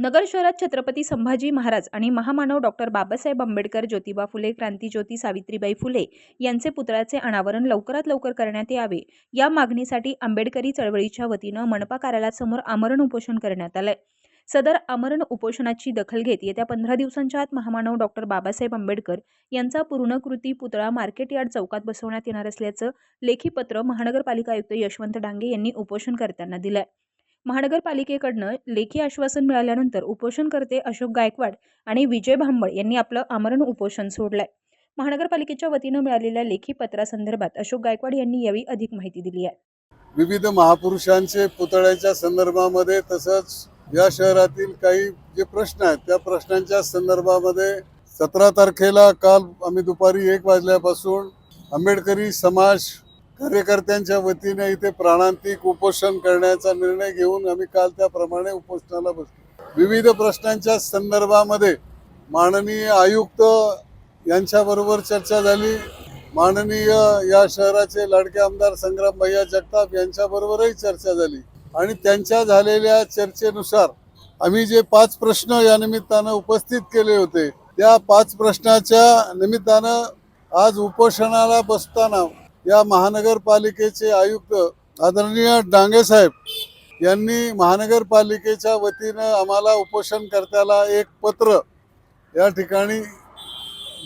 नगर शहरात छत्रपती संभाजी महाराज आणि महामानव डॉक्टर बाबासाहेब आंबेडकर ज्योतिबा फुले क्रांतीज्योती सावित्रीबाई फुले यांचे पुतळ्याचे अनावरण लवकरात लवकर करण्यात यावे. या मागणीसाठी आंबेडकरी चळवळीच्या वतीनं मनपा कार्यालयासमोर आमरण उपोषण करण्यात आलंय. सदर आमरण उपोषणाची दखल घेत येत्या पंधरा दिवसांच्या आत महामानव डॉक्टर बाबासाहेब आंबेडकर यांचा पूर्णकृती पुतळा मार्केट यार्ड चौकात बसवण्यात येणार असल्याचं लेखी पत्र महानगरपालिका आयुक्त यशवंत डांगे यांनी उपोषण करताना दिलं आहे महानगरपालिकेकडनं लेखी आश्वासन मिळाल्यानंतर उपोषणकर्ते अशोक गायकवाड आणि विजय भांबळ यांनी आपलं आमरण उपोषण सोडलंय. महानगरपालिकेच्या वतीनं मिळालेल्या लेखी पत्रासंदर्भात अशोक गायकवाड यांनी यावेळी अधिक माहिती दिली आहे. विविध महापुरुषांचे पुतळ्याच्या संदर्भामध्ये तसंच या शहरातील काही जे प्रश्न आहेत त्या प्रश्नांच्या संदर्भामध्ये सतरा तारखेला काल आम्ही दुपारी एक वाजल्यापासून आंबेडकरी समाज कार्यकर्त्यांच्या वतीने इथे प्राणांतिक उपोषण करण्याचा निर्णय घेऊन आम्ही काल त्याप्रमाणे उपोषणाला बसलो. विविध प्रश्नांच्या संदर्भामध्ये माननीय आयुक्त यांच्याबरोबर चर्चा झाली. माननीय या शहराचे लाडके आमदार संग्राम भैया जगताप यांच्याबरोबरही चर्चा झाली. आणि त्यांच्या झालेल्या चर्चेनुसार आम्ही जे पाच प्रश्न या निमित्तानं उपस्थित केले होते त्या पाच प्रश्नाच्या निमित्तानं आज उपोषणाला बसताना या महानगरपालिकेचे आयुक्त आदरणीय डांगे साहेब यांनी महानगरपालिकेच्या वतीनं आम्हाला उपोषणकर्त्याला एक पत्र या ठिकाणी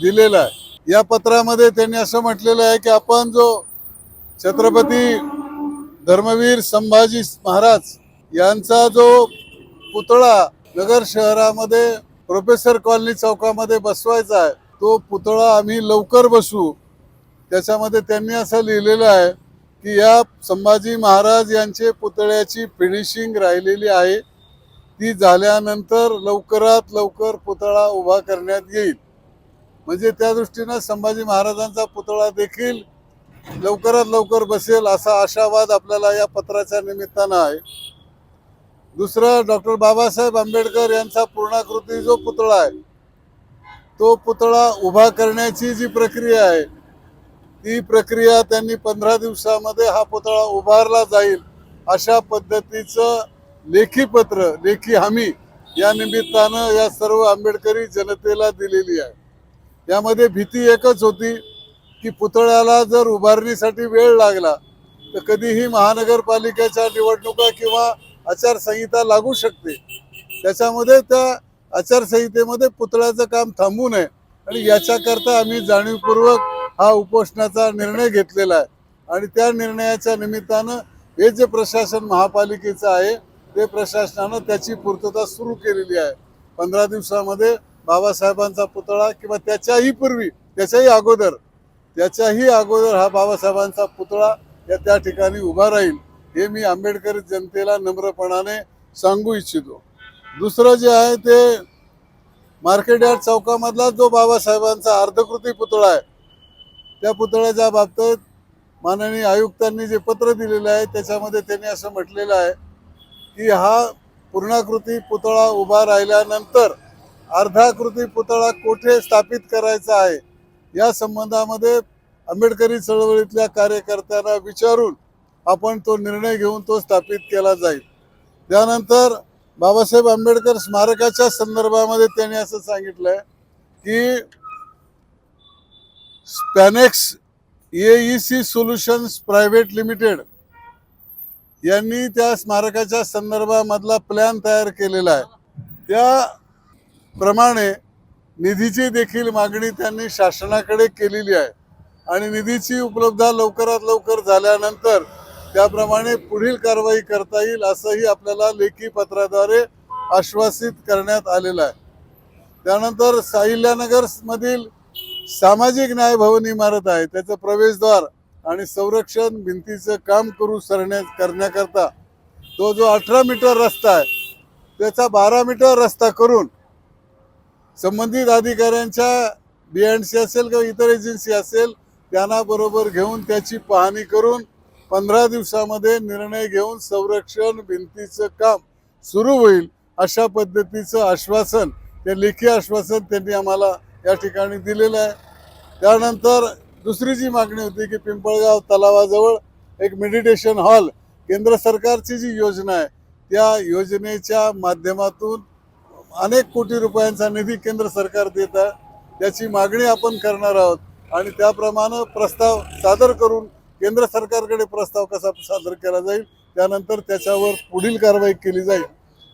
दिलेलं आहे. या पत्रामध्ये त्यांनी असं म्हटलेलं आहे की आपण जो छत्रपती धर्मवीर संभाजी महाराज यांचा जो पुतळा नगर शहरामध्ये प्रोफेसर कॉलनी चौकामध्ये बसवायचा आहे तो पुतळा आम्ही लवकर बसू. त्याच्यामध्ये त्यांनी असं लिहिलेलं आहे की या संभाजी महाराज यांचे पुतळ्याची फिनिशिंग राहिलेली आहे. ती झाल्यानंतर लवकरात लवकर पुतळा उभा करण्यात येईल. म्हणजे त्या दृष्टीनं संभाजी महाराजांचा पुतळा देखील लवकरात लवकर बसेल असा आशावाद आपल्याला या पत्राच्या निमित्तानं आहे. दुसरं डॉक्टर बाबासाहेब आंबेडकर यांचा पूर्णाकृती जो पुतळा आहे तो पुतळा उभा करण्याची जी प्रक्रिया आहे ती प्रक्रिया त्यांनी पंधरा दिवसामध्ये हा पुतळा उभारला जाईल अशा पद्धतीचं लेखी पत्र लेखी हमी या निमित्तानं या सर्व आंबेडकरी जनतेला दिलेली आहे. यामध्ये भीती एकच होती की पुतळ्याला जर उभारणीसाठी वेळ लागला तर कधीही महानगरपालिकेच्या निवडणुका किंवा आचारसंहिता लागू शकते. त्याच्यामध्ये त्या आचारसंहितेमध्ये पुतळ्याचं काम थांबू नये. आणि याच्याकरता आम्ही जाणीवपूर्वक हा उपोषणाचा निर्णय घेतलेला आहे. आणि त्या निर्णयाच्या निमित्तानं हे जे प्रशासन महापालिकेचं आहे ते प्रशासनानं त्याची पूर्तता सुरू केलेली आहे. पंधरा दिवसामध्ये बाबासाहेबांचा पुतळा किंवा त्याच्याही पूर्वी त्याच्याही अगोदर त्याच्याही अगोदर हा बाबासाहेबांचा पुतळा या त्या ठिकाणी उभा राहील हे मी आंबेडकर जनतेला नम्रपणाने सांगू इच्छितो. दुसरं जे आहे ते मार्केट यार्ड चौकामधला जो बाबासाहेबांचा अर्धकृती पुतळा आहे त्या पुतळ्याच्या बाबतीत माननीय आयुक्तांनी जे पत्र दिलेलं आहे त्याच्यामध्ये त्यांनी असं म्हटलेलं आहे की हा पूर्णाकृती पुतळा उभा राहिल्यानंतर अर्धाकृती पुतळा कोठे स्थापित करायचा आहे या संबंधामध्ये आंबेडकरी चळवळीतल्या कार्यकर्त्यांना विचारून आपण तो निर्णय घेऊन तो स्थापित केला जाईल. त्यानंतर बाबासाहेब आंबेडकर स्मारकाच्या संदर्भामध्ये त्यांनी असं सांगितलंय की Spanex A C solutions private limited यांनी त्या स्मारकाच्या संदर्भामधला प्लॅन तयार केलेला आहे. त्याप्रमाणे निधीची देखील मागणी त्यांनी शासनाकडे केलेली आहे. आणि निधीची उपलब्धता लवकरात लवकर झाल्यानंतर त्याप्रमाणे पुढील कारवाई करता येईल असंही आपल्याला लेखी पत्राद्वारे आश्वासित करण्यात आलेलं आहे. त्यानंतर साहिल्यानगर मधील सामाजिक न्याय भवन इमारत आहे. त्याचं प्रवेशद्वार आणि संरक्षण भिंतीचं काम करू सरण्या करण्याकरता तो जो अठरा मीटर रस्ता आहे त्याचा बारा मीटर रस्ता करून संबंधित अधिकाऱ्यांच्या बी एंड सी असेल किंवा इतर एजन्सी असेल त्यांना बरोबर घेऊन त्याची पाहणी करून पंधरा दिवसामध्ये निर्णय घेऊन संरक्षण भिंतीचं काम सुरू होईल अशा पद्धतीचं आश्वासन ते लेखी आश्वासन त्यांनी आम्हाला या ठिकाणी दिलेलं आहे. त्यानंतर दुसरी जी मागणी होती की पिंपळगाव तलावाजवळ एक मेडिटेशन हॉल केंद्र सरकारची जी योजना आहे त्या योजनेच्या माध्यमातून अनेक कोटी रुपयांचा निधी केंद्र सरकार देत आहे. त्याची मागणी आपण करणार आहोत आणि त्याप्रमाणे प्रस्ताव सादर करून केंद्र सरकारकडे प्रस्ताव कसा सादर केला जाईल त्यानंतर त्याच्यावर पुढील कारवाई केली जाईल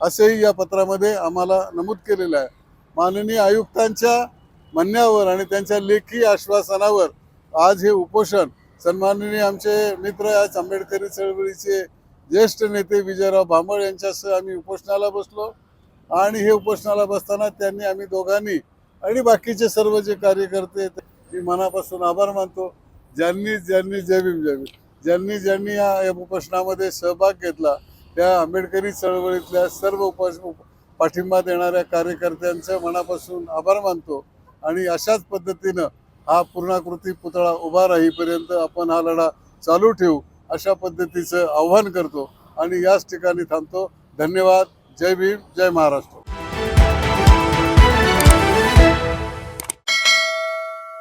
असेही या पत्रामध्ये आम्हाला नमूद केलेलं आहे. माननीय आयुक्तांच्या म्हणण्यावर आणि त्यांच्या लेखी आश्वासनावर आज हे उपोषण सन्माननीय आमचे मित्र आज आंबेडकरी चळवळीचे ज्येष्ठ नेते विजयराव भांबळ यांच्यासह आम्ही उपोषणाला बसलो. आणि हे उपोषणाला बसताना त्यांनी आम्ही दोघांनी आणि बाकीचे सर्व जे कार्यकर्ते मी मनापासून आभार मानतो. ज्यांनी ज्यांनी जय जयभीम ज्यांनी ज्यांनी या या उपोषणामध्ये सहभाग घेतला त्या आंबेडकरी चळवळीतल्या सर्व उप- पाठिंबा देणाऱ्या कार्यकर्त्यांचं मनापासून आभार मानतो. आणि अशाच पद्धतीनं हा पूर्णाकृती पुतळा उभा राहीपर्यंत आपण हा लढा चालू ठेवू अशा पद्धतीचं आव्हान करतो. आणि याच ठिकाणी थांबतो. धन्यवाद. जय भीम. जय महाराष्ट्र.